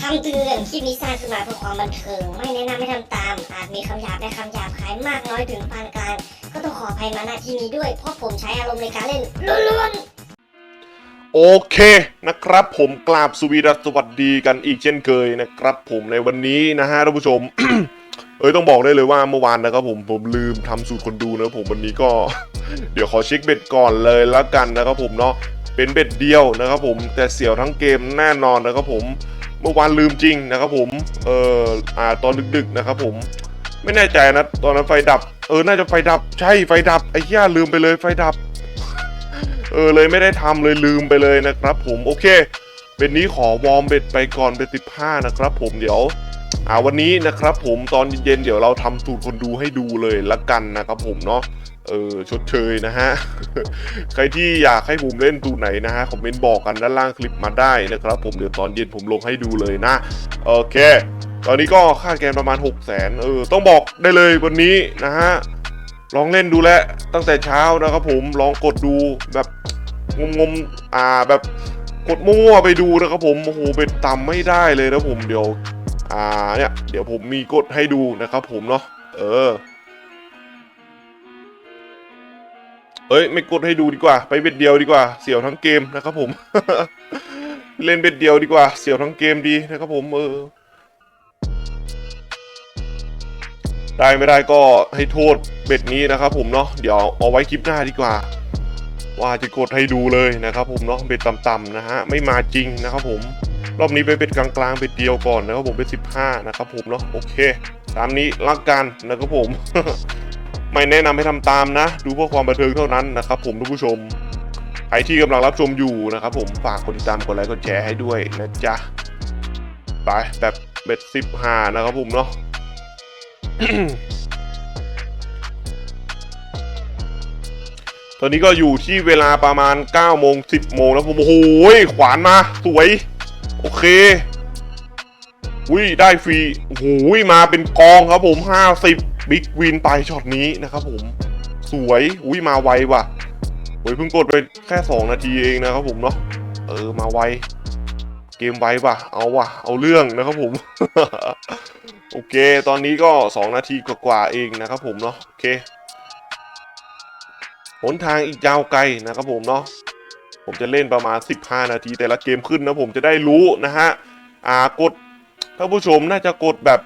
คำเตือนคลิปนี้สร้างขึ้นมาเพื่อความบันเทิง ไม่แนะนำให้ทำตาม อาจมีคำหยาบและคำหยาบคายมากน้อยถึงปานกลาง ก็ต้องขออภัยมาณที่นี้ด้วย เพราะผมใช้อารมณ์ในการเล่นล้วนๆ โอเคนะครับผมกราบสวีดัสวัสดีกันอีกเช่นเคยนะครับ ผมในวันนี้นะฮะท่านผู้ชม เอ้ยต้องบอกได้เลยว่าเมื่อวานนะครับผมผมลืมทำสูตรคนดูนะผมวันนี้ก็ เดี๋ยวขอเช็คเบ็ดก่อนเลยแล้วกันนะครับผมเนาะเป็นเบ็ดเดียวนะครับผมแต่เสียวทั้งเกมแน่นอนนะครับผม เมื่อวานลืมจริงนะครับผมเอออ่าตอนดึกๆนะครับผมไม่แน่ใจนะตอนนั้นไฟดับ เออน่าจะไฟดับ ใช่ไฟดับไอ้เหี้ยลืมไปเลยไฟดับ เออเลยไม่ได้ทำเลยลืมไปเลยนะครับ ผมโอเคเป็นนี้ขอวอร์มเบ็ดไปก่อนเป็นสิบห้านะครับ ผมเดี๋ยวอ่าวันนี้นะครับ ผมตอนเย็นๆเดี๋ยวเราทำสูตรคนดูให้ดูเลยละกันนะครับ ผมเนาะ เออชดเชยนะฮะ ใครที่อยากให้ผมเล่นตูไหนนะฮะคอมเมนต์บอกกันด้านล่างคลิปมาได้นะครับ ผมเดี๋ยวตอนเย็นผมลงให้ดูเลยนะ โอเค ตอนนี้ก็ค่าแกนประมาณ 6 0 0 0 0นเออต้องบอกได้เลยวันนี้นะฮะลองเล่นดูแลตั้งแต่เช้านะครับผมลองกดดูแบบงมๆอ่าแบบกดมั่วๆไปดูนะครับผมโอ้โหเป็นต่ำไม่ได้เลยนะผมเดี๋ยว อ่าเนี่ยเดี๋ยวผมมีกดให้ดูนะครับผมเนาะเออ เอ้ยไม่กดให้ดูดีกว่า ไปเบ็ดเดียวดีกว่า เสียวทั้งเกมนะครับผม เล่นเบ็ดเดียวดีกว่า เสียวทั้งเกมดีนะครับผมเออได้ไม่ได้ก็ให้โทษเบ็ดนี้นะครับผมเนาะเดี๋ยวเอาไว้คลิปหน้าดีกว่า ว่าจะกดให้ดูเลยนะครับผมเนาะเบ็ดต่ำๆนะฮะไม่มาจริงนะครับผมรอบนี้ไปเบ็ดกลางๆเบ็ดเดียวก่อนนะครับผมเป็น 15 นะครับผมเนาะโอเค ตามนี้รักกันนะครับผม ไม่แนะนำให้ทำตามนะ ดูเพื่อความบันเทิงเท่านั้นนะครับ ผมทุกผู้ชมใครที่กำลังรับชมอยู่นะครับ ผมฝากกดติดตามกดไลค์กดแชร์ให้ด้วยนะจ๊ะไปแบบเบ็ด15นะครับผมเนาะตอนนี้ก็อยู่ที่เวลาประมาณ9โมง10 โมงแล้วผมโอ้โหขวานมา สวย โอเคอุ้ยได้ฟรีโอ้โหมาเป็นกองครับผม 50 บิ๊กวินไปช็อตนี้นะครับผม สวยอุ้ยมาไวว่ะโอ้ยเพิ่งกดไปแค่ 2 นาทีเองนะครับผมเนาะเออมาไวเกมไวว่ะเอาว่ะเอาเรื่องนะครับผม โอเค ตอนนี้ก็ 2 นาทีกว่าๆเองนะครับผมเนาะโอเคหนทางอีกยาวไกลนะครับผมเนาะผมจะเล่นประมาณ 15 นาทีแต่ละเกมขึ้นนะผมจะได้รู้นะฮะอ่ากดถ้านผู้ชมน่าจะกดแบบ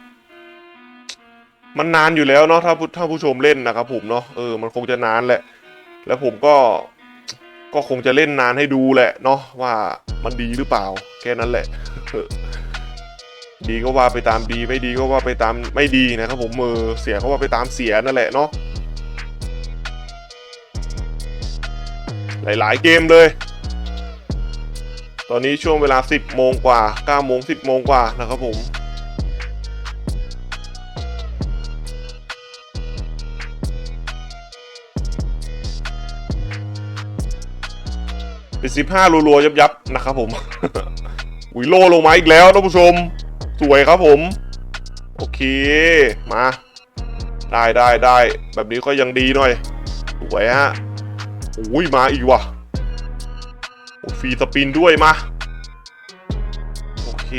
มันนานอยู่แล้วเนาะถ้าผู้ถ้าผู้ชมเล่นนะครับผมเนาะเออมันคงจะนานแหละ แล้วผมก็ก็คงจะเล่นนานให้ดูแหละเนาะว่ามันดีหรือเปล่า แค่นั้นแหละ ดีก็ว่าไปตามดี ไม่ดีก็ว่าไปตามไม่ดีนะครับผมมือเสียก็ว่าไปตามเสียนั่นแหละเนาะหลายๆเกมเลย ตอนนี้ช่วงเวลา 10 โมงกว่า 9 โมง 10 โมงกว่านะครับผม เป็น15รัวๆยับๆนะครับผม อุยโลลงมาอีกแล้วท่านผู้ชม สวยครับผม โอเค มา ได้ได้ได้แบบนี้ก็ยังดีหน่อย สวยฮะอุ้ยมาอีกว่ะฟรีสปินด้วยมา โอเค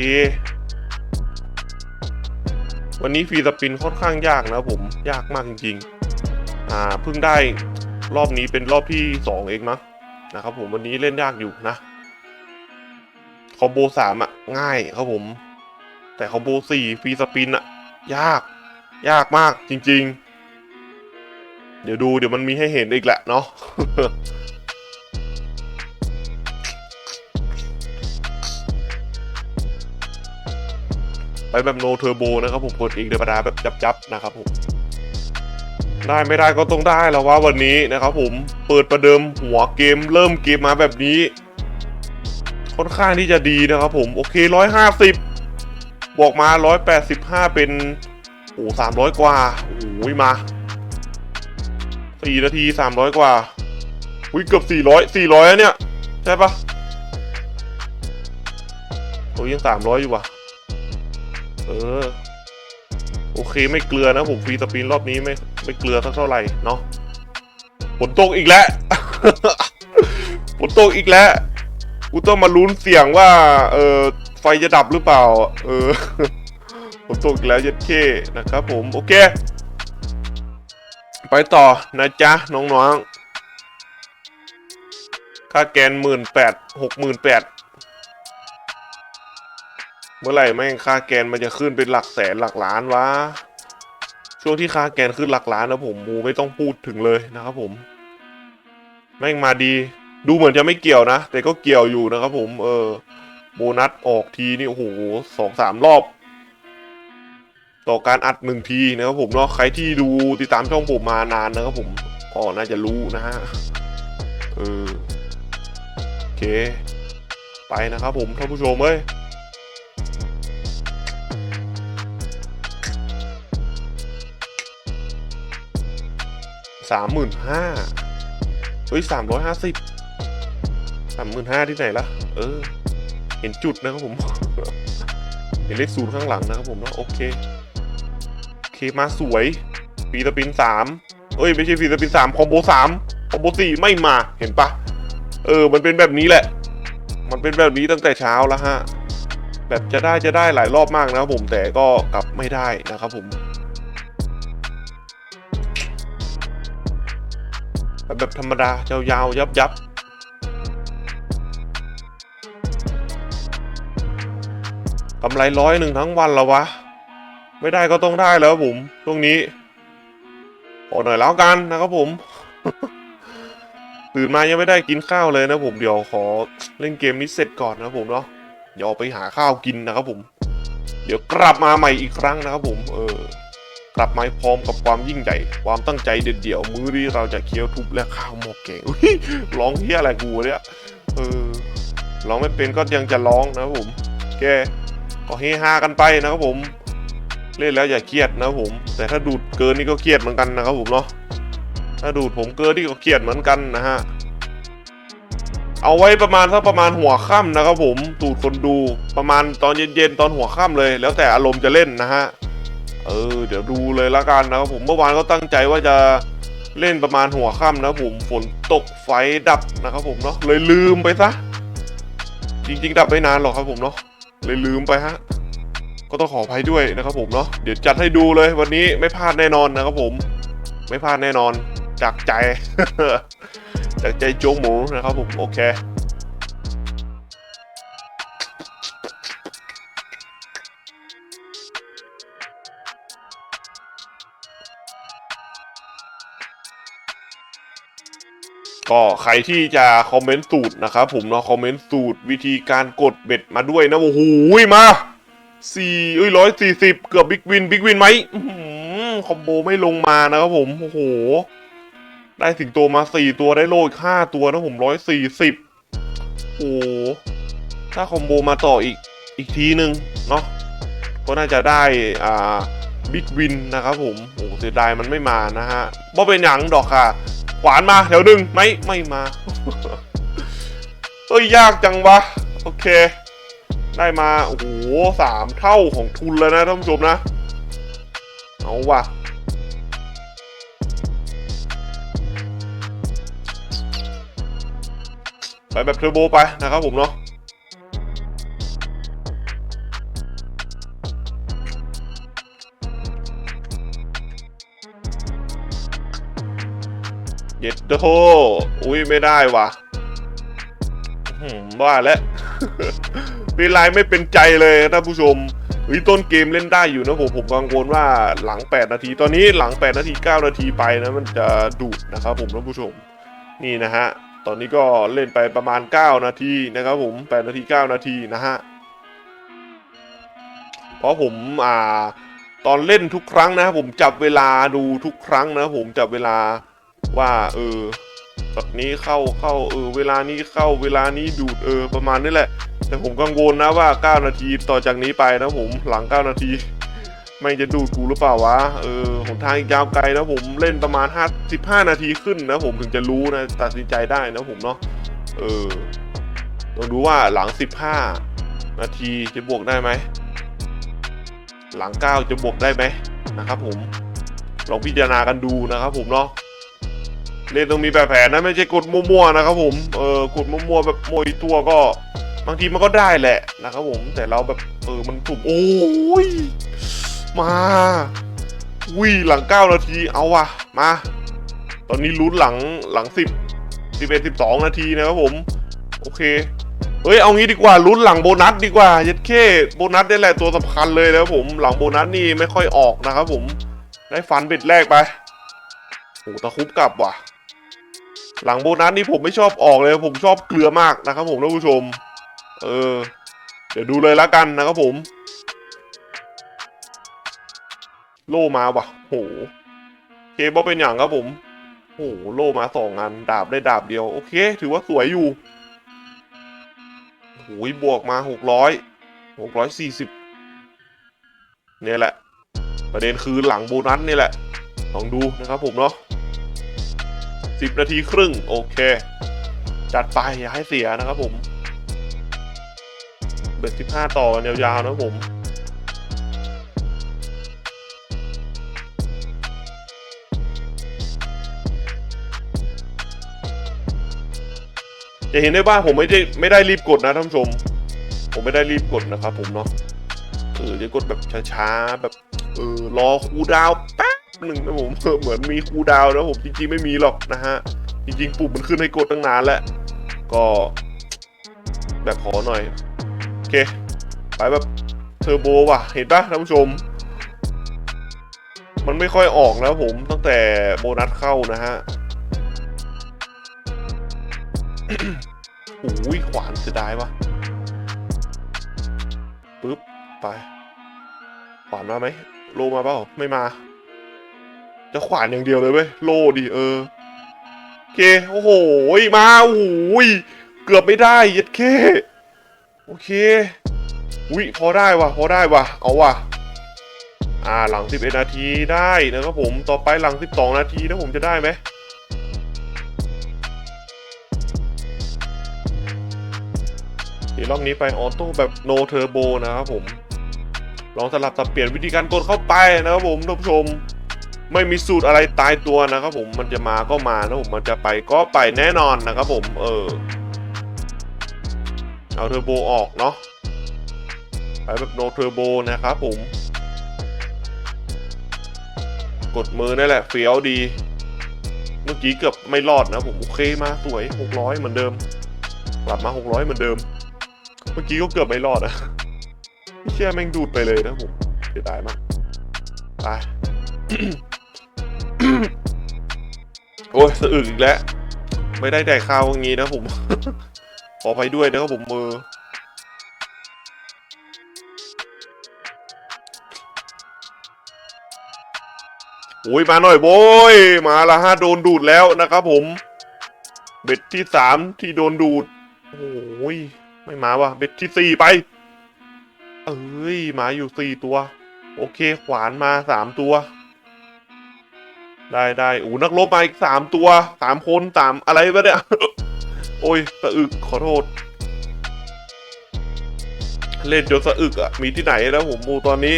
วันนี้ฟรีสปินค่อนข้างยากนะผมยากมากจริงๆ อ่าเพิ่งได้รอบนี้เป็นรอบที่สองเองนะ นะครับผมวันนี้เล่นยากอยู่นะคอมโบสามอะง่ายครับผม แต่คอมโบสี่ฟรีสปินอะยาก ยากมากจริง ๆ เดี๋ยวดูเดี๋ยวมันมีให้เห็นอีกแหละเนาะไปแบบโนเทอร์โบนะครับผมกดอีกเดบดาแบบจับๆนะครับผม ได้ไม่ได้ก็ต้องได้แล้วว่าวันนี้นะครับผมเปิดประเดิมหัวเกมเริ่มเกมมาแบบนี้ ค่อนข้างที่จะดีนะครับผม โอเคร้อยห้าสิบบวกมาร้อยแปดสิบห้าเป็นโอ้สามร้อยกว่าโอ้ยมาสี่นาทีสามร้อยกว่าอุ้ยเกือบสี่ร้อยสี่ร้อยเนี่ย ใช่ปะโอ้ยยังสามร้อยอยู่ว่ะ เออ โอเคไม่เกลือนะผมฟรีสปินรอบนี้ไม่ ไม่เกลือสักเท่าไหร่เนาะฝนตกอีกแล้วฝนตกอีกแล้วกูต้องมาลุ้นเสี่ยงว่า เออไฟจะดับหรือเปล่า เออฝนตกอีกแล้วเย็ดเคนะครับผมโอเค ไปต่อนะจ๊ะน้องๆค่าแกนหมื่นแปดหกหมื่นแปดเมื่อไหร่แม่งค่าแกนมันจะขึ้นเป็นหลักแสนหลักล้านวะ ช่วงที่ค่าแกนขึ้นหลักล้านนะผมมูไม่ต้องพูดถึงเลยนะครับผมแม่งมาดี ดูเหมือนจะไม่เกี่ยวนะ แต่ก็เกี่ยวอยู่นะครับผม เออ โบนัสออกทีนี่โอ้โหสองสามรอบ ต่อการอัดหนึ่งทีนะครับผมเนาะใครที่ดูติดตามช่องผมมานานนะครับผมก็น่าจะรู้นะฮะเออโอเค ไปนะครับผมท่านผู้ชมเอ้ย สามหมื่นห้าเฮ้ยสามร้อยห้าสิบสามหมื่นห้าที่ไหนล่ะ เออ เห็นจุดนะครับผม เห็นเลขศูนย์ข้างหลังนะครับผมเนาะโอเค โอเคมาสวยฟีสปินสามเอ้ย ไม่ใช่ฟีสปินสามคอมโบสามคอมโบสี่ไม่มาเห็นปะเออ มันเป็นแบบนี้แหละ มันเป็นแบบนี้ตั้งแต่เช้าแล้วฮะ แบบจะได้จะได้หลายรอบมากนะครับผมแต่ก็กลับไม่ได้นะครับผม แบบธรรมดายาวๆ ยับยับกำไรร้อยหนึ่งทั้งวันแล้ววะ ไม่ได้ก็ต้องได้แล้วผมช่วงนี้ขอหน่อยแล้วกันนะครับผม ตื่นมายังไม่ได้กินข้าวเลยนะผมเดี๋ยวขอเล่นเกมนี้เสร็จก่อนนะผมเนาะเดี๋ยวไปหาข้าวกินนะครับผม เดี๋ยวกลับมาใหม่อีกครั้งนะครับผม เออ กลับมาพร้อมกับความยิ่งใหญ่ ความตั้งใจเด็ดเดี่ยว มือที่เราจะเคี้ยวทุบและข้าวหมกแกงร้องเฮียอะไรกูเนี่ยเออร้องไม่เป็นก็ยังจะร้องนะครับผมแกก็เฮฮากันไปนะครับผม เล่นแล้วอย่าเครียดนะครับผม แต่ถ้าดูดเกินนี่ก็เครียดเหมือนกันนะครับผมเนาะถ้าดูดผมเกินนี่ก็เครียดเหมือนกันนะฮะเอาไว้ประมาณสักประมาณหัวค่ำนะครับผมตูดคนดูประมาณตอนเย็นๆตอนหัวค่ำเลย แล้วแต่อารมณ์จะเล่นนะฮะ เออเดี๋ยวดูเลยละกันนะครับผมเมื่อวานก็ตั้งใจว่าจะเล่นประมาณหัวค่ำนะผมฝนตกไฟดับนะครับผมเนาะเลยลืมไปซะ จริง ๆ ดับไม่นานหรอกครับผมเนาะเลยลืมไปฮะก็ต้องขออภัยด้วยนะครับผมเนาะเดี๋ยวจัดให้ดูเลยวันนี้ไม่พลาดแน่นอนนะครับผม ไม่พลาดแน่นอนจากใจ จากใจโจงหมูนะครับผมโอเค ก็ใครที่จะคอมเมนต์สูตรนะครับผมเนาะคอมเมนต์สูตรวิธีการกดเบ็ดมาด้วยนะโอ้โหมาสี่เอ้ยร้อยสี่สิบเกือบบิ๊กวินบิ๊กวินไหมคอมโบไม่ลงมานะครับผมโอ้โห ได้สิงโตมาสี่ตัวได้โลอีกห้าตัวนะผมร้อยสี่สิบโอ้โหถ้าคอมโบมาต่ออีกอีกทีหนึ่งเนาะก็น่าจะได้อ่า บิ๊กวินนะครับผมโอ้โหเสียดายมันไม่มานะฮะบ่เป็นหยังดอกค่ะขวานมาแถวหนึ่งไหมไม่มาเอ้ยยากจังวะ โอเค ได้มา โอ้โหสามเท่าของทุนแล้วนะท่านผู้ชมนะ เอาวะไปแบบเทอร์โบไปนะครับผมเนาะ เดโตอุ้ยไม่ได้วะอื้อหืมว่าแล้วเป็นไรไม่เป็นใจเลยท่านผู้ชมเฮ้ยต้นเกมเล่นได้อยู่นะผมผมกังวลว่าหลัง 8 นาที ตอนนี้หลัง 8 นาที 9 นาทีไปนะมันจะดูดนะครับผมท่านผู้ชมนี่นะฮะตอนนี้ก็เล่นไปประมาณ 9 นาทีนะครับผม 8 นาที 9 นาทีนะฮะเพราะผมอ่าตอนเล่นทุกครั้งนะผมจับเวลาดูทุกครั้งนะผมจับเวลา ว่าเออตอนนี้เข้าเข้าเออเวลานี้เข้าเวลานี้ดูดเออประมาณนี้แหละ แต่ผมกังวลนะว่า 9 นาทีต่อจากนี้ไปนะผมหลัง 9 นาทีไม่จะดูดกูหรือเปล่าวะเออหนทางอีกยาวไกลนะผมเล่นประมาณ5 15นาทีขึ้นนะผมถึงจะรู้นะตัดสินใจได้นะผมเนาะเออต้องดูว่าหลัง 15 นาทีจะบวกได้ไหมหลัง 9 จะบวกได้ไหมนะครับผมลองพิจารณากันดูนะครับผมเนาะ เล่นต้องมีแบบแผนนะไม่ใช่กดมั่วๆนะครับผมเออกดมั่วๆแบบมวยตัวก็บางทีมันก็ได้แหละนะครับผมแต่เราแบบเออมันสุ่มโอ้ยมาวิหลังเก้านาทีเอาว่ะมา ตอนนี้ลุ้นหลังหลังสิบสิบเอ็ดสิบสองนาทีนะครับผม โอเคเฮ้ยเอางี้ดีกว่าลุ้นหลังโบนัสดีกว่ายัดเข้โบนัสนี่แหละตัวสำคัญเลยนะครับผมหลังโบนัสนี่ไม่ค่อยออกนะครับผมได้ฟันเบ็ดแรกไปโอ้ตะคุบกลับว่ะ หลังโบนัสนี่ผมไม่ชอบออกเลย ผมชอบเกลือมากนะครับผมท่านผู้ชม เออ เดี๋ยวดูเลยละกันนะครับผม โล่มาว่ะโหเคบอเป็นอย่างครับผมโหโล่มาสองอันดาบได้ดาบเดียว โอเค ถือว่าสวยอยู่โหยบวกมาหกร้อยหกร้อยสี่สิบเนี่ยแหละ ประเด็นคือหลังโบนัสนี่แหละลองดูนะครับผมเนาะ สิบนาทีครึ่ง โอเค จัดไปอย่าให้เสียนะครับผม เบ็ดสิบห้าต่อกันยาวๆนะครับผมจะเห็นได้ว่าผมไม่ได้ไม่ได้รีบกดนะท่านผู้ชม ผมไม่ได้รีบกดนะครับผมเนาะเออจะกดแบบช้าๆแบบเออรอคูดาวแป๊ หนึ่งนะผมเหมือนมีคูดาวน์นะผมจริงๆไม่มีหรอกนะฮะ จริงๆปุ่มมันขึ้นให้กดตั้งนานแล้ว ก็แบบขอหน่อย โอเค ไปแบบเทอร์โบว่ะ เห็นปะท่านผู้ชม มันไม่ค่อยออกแล้วผมตั้งแต่โบนัสเข้านะฮะโอ้ยขวานเสียดายวะปึ๊บ ไป ขวานมาไหม โลมาเปล่า ไม่มา จะขวานอย่างเดียวเลยเว้ยโลดิเออโอเคโอ้โหมาโอ้โหเกือบไม่ได้เย็ดเคโอเคอุ้ยพอได้วะพอได้วะเอาวะอ่าหลัง 11 นาทีได้นะครับผมต่อไปหลัง 12 นาทีนะผมจะได้ไหมเดี๋ยวรอบนี้ไปออโต้แบบโนเทอร์โบนะครับผม ลองสลับสับเปลี่ยนวิธีการกดเข้าไปนะครับผมท่านผู้ชม ไม่มีสูตรอะไรตายตัวนะครับผมมันจะมาก็มานะผมมันจะไปก็ไปแน่นอนนะครับผมเออเอาเทอร์โบออกเนาะไปแบบโนเทอร์โบนะครับผม กดมือนั่นแหละเฟี้ยวดี เมื่อกี้เกือบไม่รอดนะผมโอเคมาสวย 600 เหมือนเดิม กลับมา 600 เหมือนเดิม เมื่อกี้ก็เกือบไม่รอดอะไม่เชื่อแม่งดูดไปเลยนะผมเสียดายมากไป โอ้ยสะอึกอีกแล้ว ไม่ได้แดกข้าวอย่างงี้นะผม ขอไปด้วยนะครับผมมือ โอ้ยมาหน่อยโว้ยมาละฮะโดนดูดแล้วนะครับผม เบ็ดที่สามที่โดนดูด โอ้ยไม่มาวะเบ็ดที่สี่ไป เอ้ยมาอยู่สี่ตัว โอเค ขวานมาสามตัว ได้ได้อูนักรบมาอีกสามตัวสามคนสามอะไรวะเนี่ย โอ้ยสะอึกขอโทษ เล่นจนสะอึกอะมีที่ไหนแล้วผมมูตอนนี้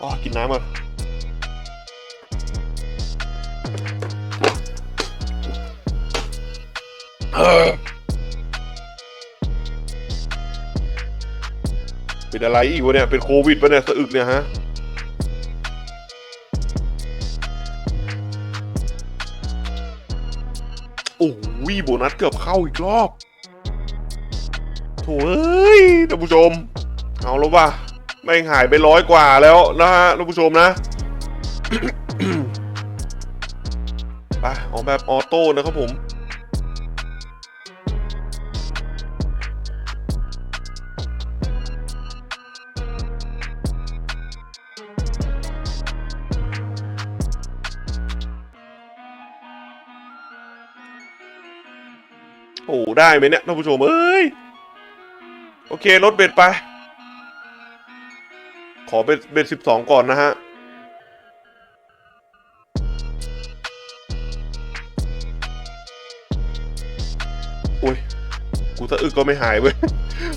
อ๋อกินน้ำก่อนเออเป็นอะไรอีกวะเนี่ย เป็นโควิดปะเนี่ยสะอึกเนี่ยฮะ อ้ยโบนัสเกือบเข้าอีกรอบโถ่เอ้ยท่านผู้ชม เอาแล้วว่ะแม่งหายไปร้อยกว่าแล้วนะฮะท่านผู้ชมนะไปออกแบบออโต้นะครับผม ได้ไหมเนี่ยท่านผู้ชมเอ้ยโอเคลดเบ็ดไป ขอเบ็ดเบ็ดสิบสองก่อนนะฮะอุ้ยกูสะอึกก็ไม่หายเว้ย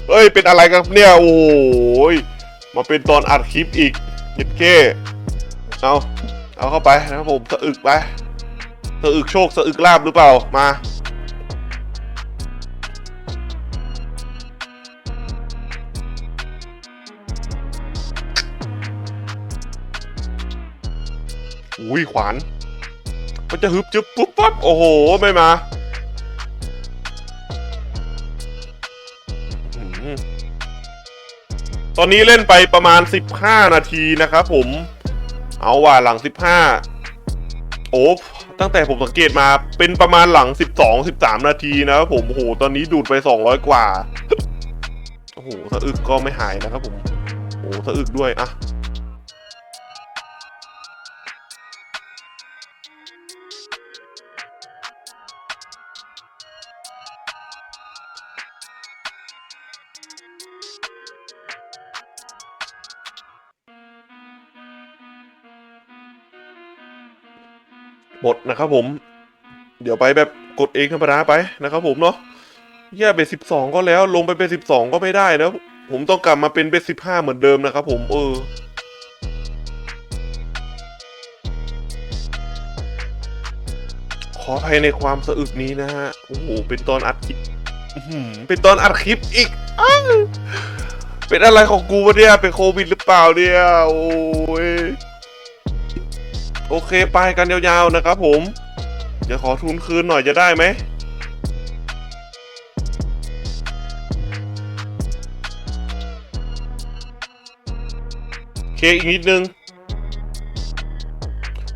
เฮ้ย เป็นอะไรกันเนี่ย โอ้ยมาเป็นตอนอัดคลิปอีกยิดเก้เอาเอาเข้าไปนะครับผมสะอึกไปสะอึกโชคสะอึกลาบหรือเปล่ามา อุ้ยขวาน มันจะฮึบจึ๊บปุ๊บปั๊บโอ้โห ไม่มาตอนนี้เล่นไปประมาณ 15 นาทีนะครับผม เอาว่าหลัง 15 โอ้ตั้งแต่ผมสังเกตมาเป็นประมาณหลัง 12 13 นาทีนะครับผม โอ้โห ตอนนี้ดูดไป 200 กว่า โอ้โหสะอึกก็ไม่หายนะครับผม โอ้โหสะอึกด้วยอะ หมดนะครับผม เดี๋ยวไปแบบกดเองธรรมดาไปนะครับผมเนาะแย่เบสสิบสองก็แล้วลงไปเป็นสิบสองก็ไม่ได้นะผมต้องกลับมาเป็นเบสสิบห้าเหมือนเดิมนะครับผมเออขออภัยในความสะอึกนี้นะฮะโอ้โหเป็นตอนอัดคลิปอื้อหือเป็นตอนอัดคลิปอีกอ้าวเป็นอะไรของกูวะเนี่ยเป็นโควิดหรือเปล่าเนี่ยโอ้ย โอเคไปกันยาวๆนะครับผมเดี๋ยวขอทุนคืนหน่อยจะได้ไหมเคอีกนิดนึง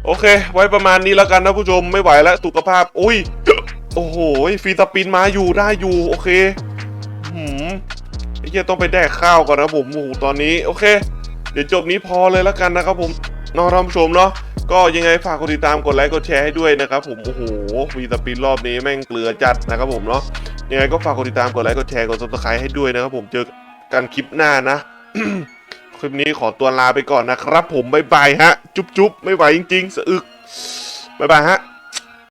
โอเค ไว้ประมาณนี้แล้วกันนะผู้ชมไม่ไหวแล้วสุขภาพ อุ้ย โอ้โหฟรีสปินมาอยู่ได้อยู่ โอเคหืมไอ้เหี้ยต้องไปแดกข้าวก่อนนะผมโอ้โหตอนนี้ โอเค เดี๋ยวจบนี้พอเลยแล้วกันนะครับผมน้องท่านผู้ชมเนาะ ก็ยังไงฝากกดติดตามกดไลค์กดแชร์ให้ด้วยนะครับผมโอ้โหวีสปินรอบนี้แม่งเกลือจัดนะครับผมเนาะยังไงก็ฝากกดติดตามกดไลค์กดแชร์กดซับสไครต์ให้ด้วยนะครับผมเจอกันคลิปหน้านะคลิปนี้ขอตัวลาไปก่อนนะครับ ผมบ๊ายบายฮะ จุ๊บจุ๊บไม่ไหวจริงๆสะอึกบ๊ายบายฮะ